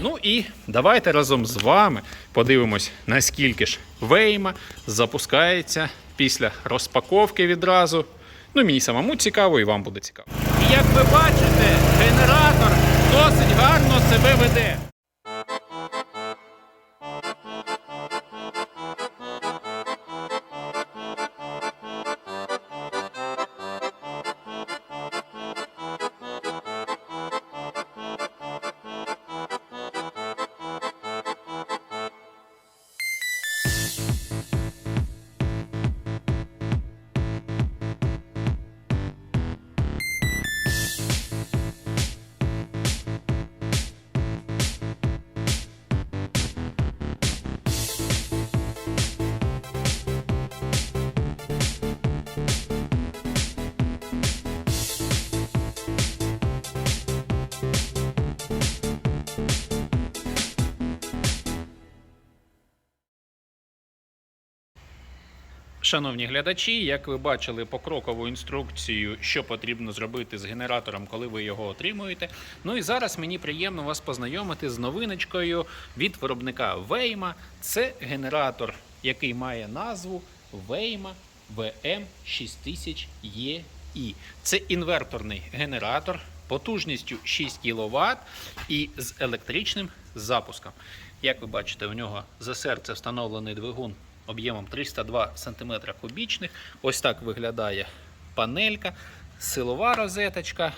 Ну і давайте разом з вами подивимось, наскільки ж Вейма запускається після розпаковки відразу. Ну, мені самому цікаво, і вам буде цікаво. І як ви бачите, генератор досить гарно себе веде. Шановні глядачі, як ви бачили покрокову інструкцію, що потрібно зробити з генератором, коли ви його отримуєте. Ну і зараз мені приємно вас познайомити з новиночкою від виробника Вейма. Це генератор, який має назву Вейма VM6000EI. Це інверторний генератор потужністю 6 кВт і з електричним запуском. Як ви бачите, у нього за серце встановлений двигун об'ємом 302 см кубічних. Ось так виглядає панелька, силова розеточка,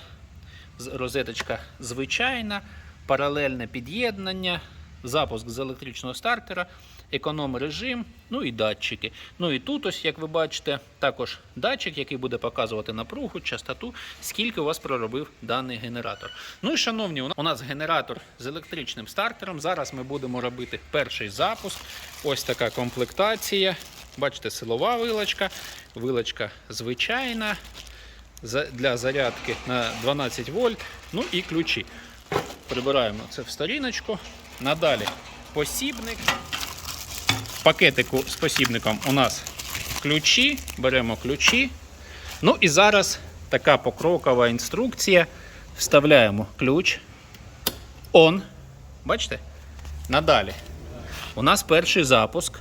розеточка звичайна, паралельне під'єднання, запуск з електричного стартера, економ режим, ну і датчики. Ну і тут, ось, як ви бачите, також датчик, який буде показувати напругу, частоту, скільки у вас проробив даний генератор. Ну і шановні, у нас генератор з електричним стартером. Зараз ми будемо робити перший запуск. Ось така комплектація. Бачите, силова вилочка, вилочка звичайна для зарядки на 12 вольт. Ну і ключі. Прибираємо це в сторіночку. Надалі посібник. В пакетику з посібником у нас ключі. Беремо ключі. Ну і зараз така покрокова інструкція. Вставляємо ключ. On. Бачите? Надалі. У нас перший запуск.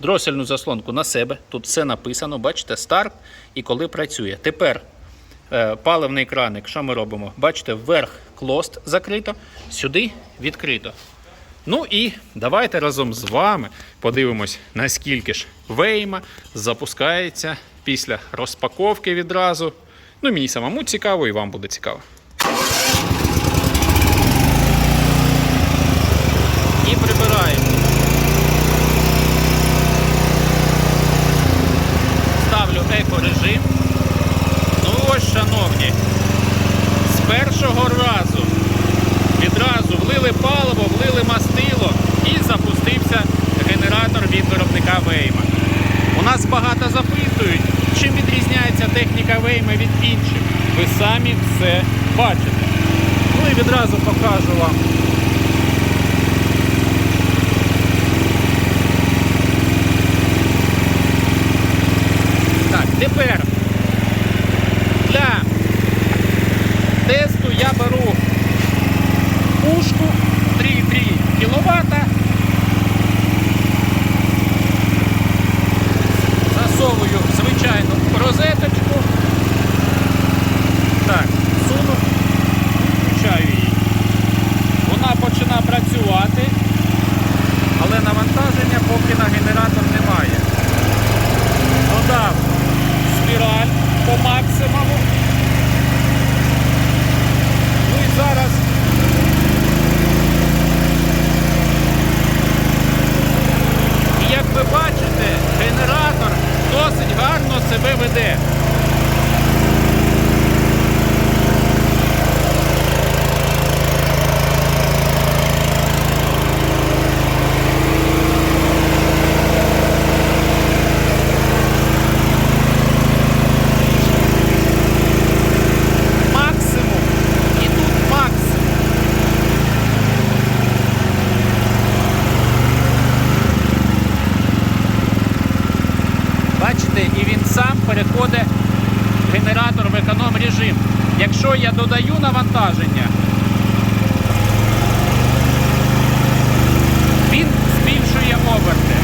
Дросельну заслонку на себе. Тут все написано, бачите, старт і коли працює. Тепер е, паливний краник, що ми робимо? Бачите, вверх клост закрито, сюди відкрито. Ну і давайте разом з вами подивимось, наскільки ж Вейма запускається після розпаковки відразу. Ну, мені самому цікаво, і вам буде цікаво. І прибираємо. Ставлю еко-режим. Ну ось, шановні, з першого разу відразу влили паливо, влили мастило і запустився генератор виробника Вейма. У нас багато запитують, чим відрізняється техніка Вейма від інших. Ви самі все бачите. Ну і відразу покажу вам. Так, тепер для тесту я беру пушку 3,3 кВт. Засовую звичайну розеточку. Так, суну, включаю її. Вона починає працювати, але навантаження поки на генератор немає. Додав спіраль по максимуму. Ну і зараз І як ви бачите, генератор досить гарно себе веде. бачите, і він сам переходить генератор в економ режим. Якщо я додаю навантаження, він збільшує оберти.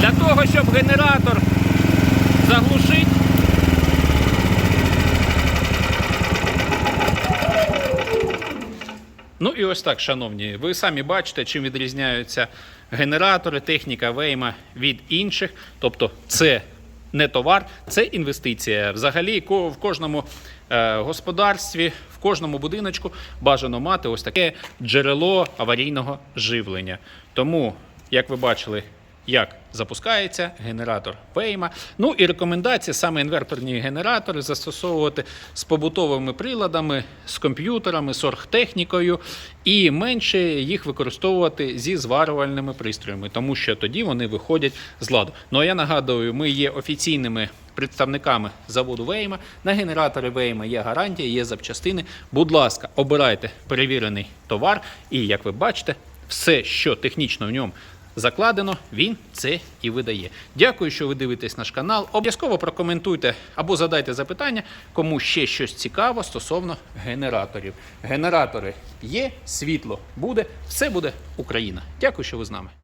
Для того, щоб генератор заглушити, Ну і ось так, шановні, ви самі бачите, чим відрізняються генератори, техніка Вейма від інших. Тобто, це не товар, це інвестиція. Взагалі, в кожному е, господарстві, в кожному будиночку бажано мати ось таке джерело аварійного живлення. Тому, як ви бачили, як запускається генератор Вейма. Ну і рекомендація саме інверторні генератори застосовувати з побутовими приладами, з комп'ютерами, з оргтехнікою і менше їх використовувати зі зварювальними пристроями, тому що тоді вони виходять з ладу. Ну а я нагадую, ми є офіційними представниками заводу Вейма. На генератори Вейма є гарантія, є запчастини. Будь ласка, обирайте перевірений товар, і як ви бачите, все, що технічно в ньому закладено, він це і видає. Дякую, що ви дивитесь наш канал. Обов'язково прокоментуйте або задайте запитання, кому ще щось цікаво стосовно генераторів. Генератори є, світло буде, все буде Україна. Дякую, що ви з нами.